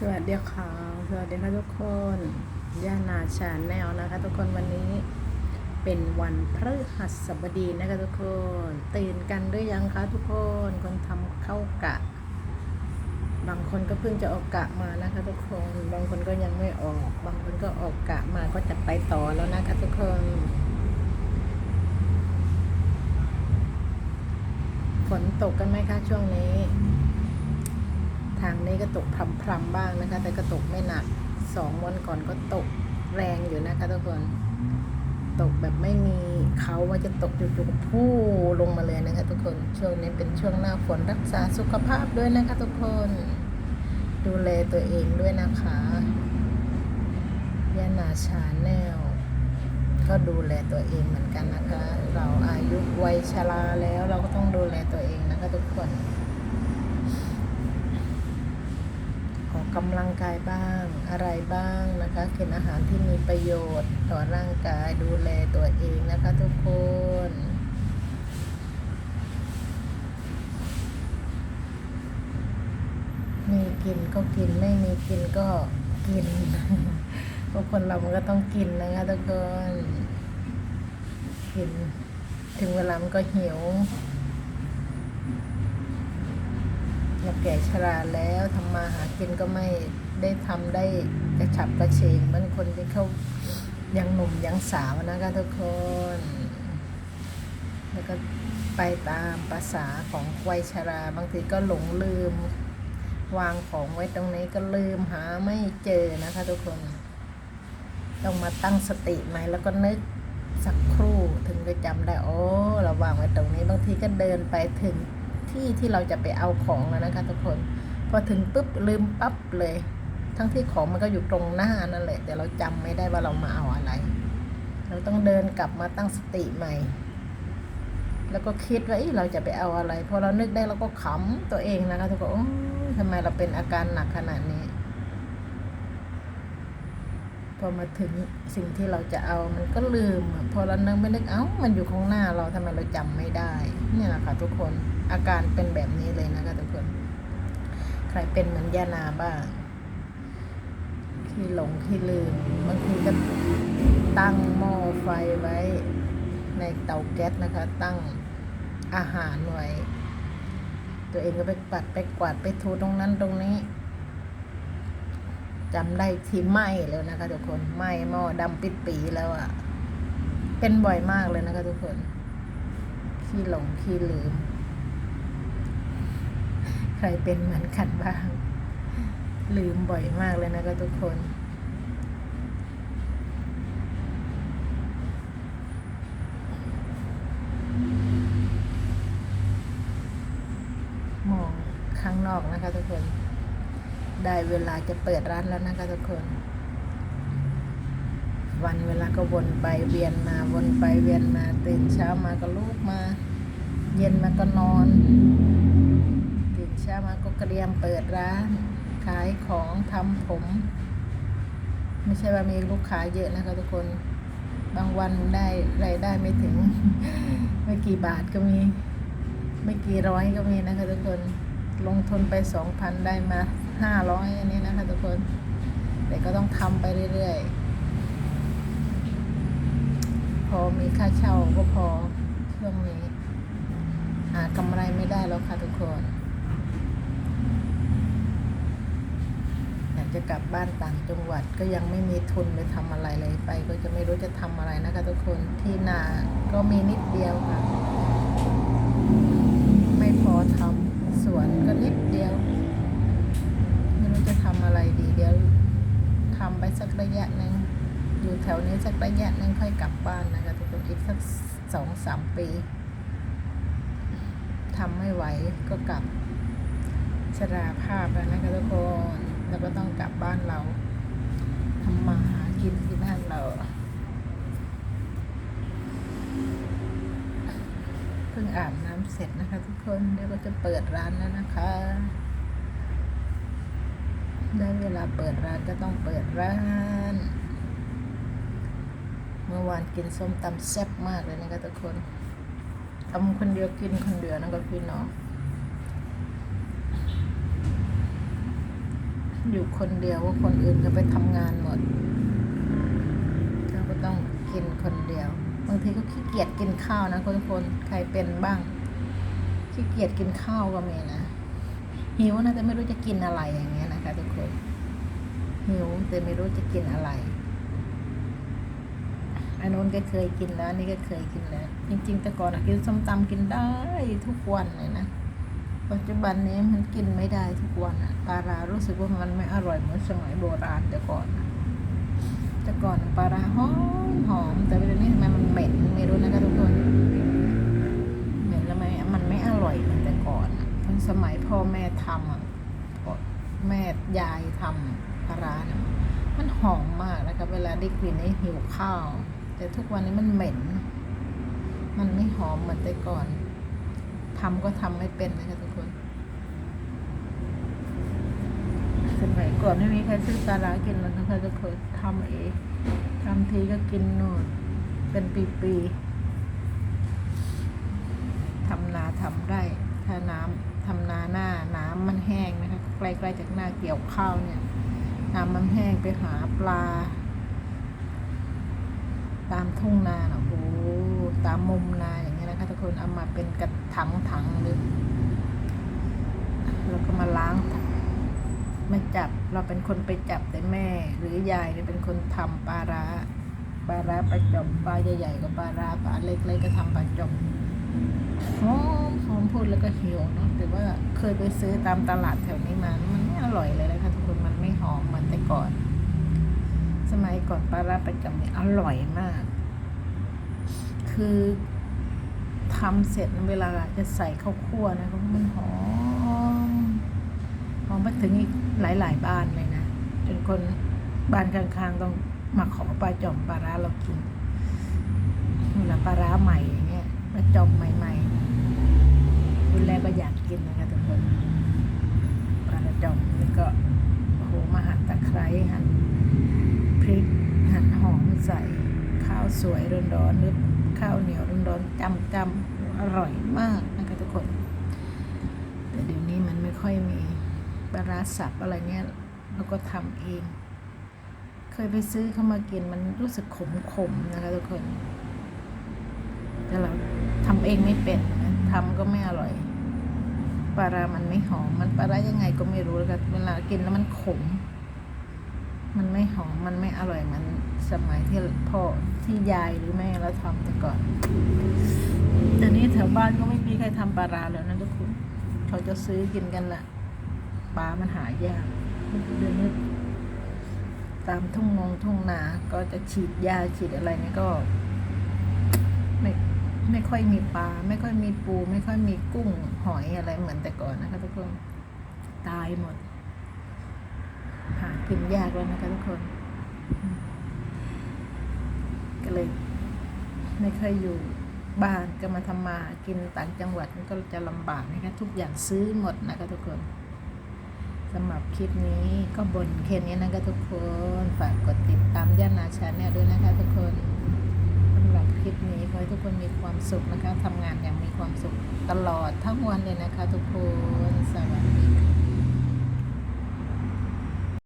สวัสดีค่ะ สวัสดีค่ะทุกคน ย่านาชาแนลนะคะทุกคนวันนี้เป็นวันพฤหัสบดีนะคะทุกคน ตื่นกันหรือยังคะทุกคนคนทำเข้ากะ บางคนก็เพิ่งจะออกกะมานะคะทุกคน บางคนก็ยังไม่ออก บางคนก็ออกกะมาก็จะไปต่อแล้วนะคะทุกคนฝนตกกันไหมคะช่วงนี้ ทางนี้ก็ตกพรำๆบ้างนะคะ แต่ก็ตกไม่หนักสองวันก่อนก็ตกแรงอยู่นะคะทุกคน ตกแบบไม่มีเขาว่าจะตกจุกๆพู่ลงมาเลยนะคะทุกคนช่วงนี้เป็นช่วงหน้าฝนรักษาสุขภาพด้วยนะคะทุกคน ดูแลตัวเองด้วยนะคะยานาชาแนลก็ดูแลตัวเองเหมือนกันนะคะ เราอายุวัยชราแล้วเราก็ต้องดูแลตัวเองนะคะทุกคน ออ กกำลังกายบ้างอะไรบ้างนะคะกินอาหารที่มีประโยชน์ต่อร่างกายดูแลตัวเองนะคะทุกคนมีกินก็กินไม่มีกินก็กินทุกคนเรามันก็ต้องกินนะคะทุกคนกิน ถึงเวลามันก็หิว เราแก่ชราแล้วทำมาหากินก็ไม่ได้ทำได้กระฉับกระเฉงเหมือนคนที่เขายังหนุ่มยังสาวนะคะทุกคน แล้วก็ไปตามภาษาของวัยชรา บางทีก็หลงลืม วางของไว้ตรงนี้ก็ลืมหาไม่เจอนะคะทุกคน ต้องมาตั้งสติใหม่แล้วก็นึกสักครู่ถึงจะจำได้ โอ้เราวางไว้ตรงนี้บางทีก็เดินไปถึง ที่ที่เราจะไปเอาของแล้วนะคะทุกคน พอถึงปุ๊บลืมปั๊บเลย ทั้งที่ของมันก็อยู่ตรงหน้านั่นแหละ แต่เราจำไม่ได้ว่าเรามาเอาอะไร เราต้องเดินกลับมาตั้งสติใหม่ แล้วก็คิดว่าเราจะไปเอาอะไร พอเรานึกได้เราก็ขำตัวเองนะคะทุกคนทำไมเราเป็นอาการหนักขนาดนี้ พอมาถึงสิ่งที่เราจะเอามันก็ลืม พอเรานึกไม่นึกเอ้า มันอยู่ข้างหน้าเราทำไมเราจำไม่ได้ เนี่ยแหละค่ะทุกคน อาการเป็นแบบนี้เลยนะคะทุกคน ใครเป็นเหมือนยานาบ้างที่หลงที่ลืมบางทีก็ตั้งหม้อไฟไว้ในเตาแก๊สนะคะ ตั้งอาหารไว้ ตัวเองก็ไปปัดไปกวาดไปถูตรงนั้นตรงนี้จำได้ที่ไหม้แล้วนะคะทุกคนไหม้หม้อดำปิดปีแล้วอะ่ะ เป็นบ่อยมากเลยนะคะทุกคน ขี้หลงขี้ลืม รเป็นเหมือนกันบ้าง ลืมบ่อยมากเลยนะคะทุกคนมองข้างนอกนะคะทุกคน ได้เวลาจะเปิดร้านแล้วนะคะทุกคน วันเวลาก็วนไปเวียนมาวนไปเวียนมาตื่นเช้ามาก็ลุกมา เย็นมาก็นอน เช้ามาก็เตรียมเปิดร้าน ขายของทำผม ไม่ใช่ว่ามีลูกค้าเยอะนะคะทุกคน บางวันได้รายได้ไม่ถึง ไม่กี่บาทก็มี ไม่กี่ร้อยก็มีนะคะทุกคน ลงทุนไปสองพันได้มาห้าร้อยอันนี้นะคะทุกคน แต่ก็ต้องทำไปเรื่อยๆ พอมีค่าเช่าก็พอช่วงนี้หากำไรไม่ได้แล้วค่ะทุกคน อยาก จะกลับบ้านต่างจังหวัด ก็ยังไม่มีทุนไปทำอะไรเลยไป ก็จะไม่รู้จะทำอะไรนะคะทุกคนที่นาก็มีนิดเดียวค่ะ ไม่พอทำสวนก็นิดเดียว ไม่รู้จะทำอะไรดีเดี๋ยวทำไปสักระยะหนึ่งอยู่แถวนี้สักระยะหนึ่งค่อยกลับบ้านนะคะทุกคนอีกสักสองสามปีทำไม่ไหวก็กลับชราภาพแล้วนะคะทุกคน แล้วก็ต้องกลับบ้านเราทำมาหากินที่บ้านเราเพิ่งอาบน้ำเสร็จนะคะทุกคนเดี๋ยวก็จะเปิดร้านแล้วนะคะได้เวลาเปิดร้านก็ต้องเปิดร้าน เมื่อวานกินส้มตำแซ่บมากเลยนะคะทุกคนทำคนเดียวกินคนเดียวนั่นก็พี่น้อง อยู่คนเดียวว่าคนอื่นก็ไปทำงานหมดเราก็ต้องกินคนเดียว บางทีก็ขี้เกียจกินข้าวนะคนคนใครเป็นบ้าง ขี้เกียจกินข้าวก็มีนะหิวนะแต่ไม่รู้จะกินอะไรอย่างเงี้ยนะคะทุกคนหิวแต่ไม่รู้จะกินอะไรอันนู้นก็เคยกินแล้วนี่ก็เคยกินแล้ว จริง ๆ แต่ก่อนกินส้มตำกินได้ทุกวันเลยนะ ปัจจุบันนี้มันกินไม่ได้ทุกวันอะปลาร้ารู้สึกว่ามันไม่อร่อยเหมือนสมัยโบราณแต่ก่อนอะแต่ก่อนปลาร้าหอมหอมแต่เวลานี้ทำไมมันเหม็นไม่รู้นะคะทุกคนเหม็นแล้วไหมมันไม่อร่อยเหมือนแต่ก่อนอะตอนสมัยพ่อแม่ทำอะแม่ยายทำปลาร้าเนี่ยมันหอมมากนะคะเวลาได้กลิ่นนี่หิวข้าว แต่ทุกวันนี้มันเหม็น มันไม่หอมเหมือนแต่ก่อน ทำก็ทำไม่เป็นนะคะทุกคนสมัยก่อนไม่มีใครซื้อปลาร้ากินแล้วนะคะทุกคนทำเองทำทีก็กินโน่นเป็นปีๆทำนาทำไร่ถ้าน้ำทำนาหน้าน้ำมันแห้งนะคะใกล้ๆจากหน้าเกี่ยวข้าวเนี่ยน้ำมันแห้งไปหาปลา ตามทุ่งนาเนาะโอ้โหตามมุมนาอย่างเงี้ย นะคะทุกคนเอามาเป็นกระถังถังๆหรือแล้วก็มาล้างม่จับเราเป็นคนไปจับแต่แม่ หรือยายเนี่ยเป็นคนทำปลาร้าปลาร้าปลาจอมปลาใหญ่ๆกับปลาร้าปลาเล็กๆก็ทำปลาจอมหอมหอมพูดแล้วก็หิวเนาะแต่ว่าเคยไปซื้อตามตลาดแถวนี้มามันไม่อร่อยเลยนะคะทุกคนมันไม่หอมเหมือนแต่ก่อน สมัยก่อนปลาร้าประจำเนี่ยอร่อยมาก คือ ทำเสร็จเวลาจะใส่ข้าวคั่วนะมันหอมหอมไปถึงอีกหลาย ๆ บ้านเลยนะ จนคนบ้านข้างๆ ต้องมาขอปลาจอมปลาร้าเรากินเวลาปลาร้าใหม่อย่างเงี้ยปลาจอมใหม่ๆคุณแรกก็อยากกินนะคะทุกคนปลาจอมแล้วก็โอ้โหมาหั่นตะไคร้หั่นพริกหั่นหอมใส่ข้าวสวยร้อนๆหรือข้าวเหนียวร้อนๆจำ จำอร่อยมากนะคะทุกคน แต่เดี๋ยวนี้มันไม่ค่อยมีปลาร้าสับอะไรเงี้ยแล้วก็ทำเอง เคยไปซื้อเข้ามากินมันรู้สึกขมๆนะคะทุกคน แต่เราทำเองไม่เป็นทำก็ไม่อร่อยปลาร้ามันไม่หอม มันปลาร้ายังไงก็ไม่รู้แล้วกันเวลากินแล้วมันขม มันไม่หอม มันไม่อร่อย มันสมัยที่พ่อ ที่ยายหรือแม่เราทำแต่ก่อนแต่นี้แถวบ้านก็ไม่มีใครทำปลาร้าแล้วนะทุกคนเขาจะซื้อกินกันละปลามันหายากเดี๋ยวนี้ตามทุ่งนงทุ่งนา ก็จะฉีดยาฉีดอะไรนี่ก็ ไม่ไม่ค่อยมีปลา ไม่ค่อยมีปู ไม่ค่อยมีกุ้งหอยอะไรเหมือนแต่ก่อนนะคะทุกคนตายหมดหากินยากแล้วนะคะทุกคน เลย ไม่เคยอยู่บ้านก็มาทำมาหากินต่างจังหวัดมันก็จะลำบากนะคะทุกอย่างซื้อหมดนะคะทุกคนสำหรับคลิปนี้ก็บนแค่นี้นะคะทุกคนฝากกดติดตามย่านาชาแนลด้วยนะคะทุกคนสำหรับคลิปนี้ขอให้ทุกคนมีความสุขนะคะทำงานอย่างมีความสุขตลอดทั้งวันเลยนะคะ ทุกคนสวัสดีค่ะ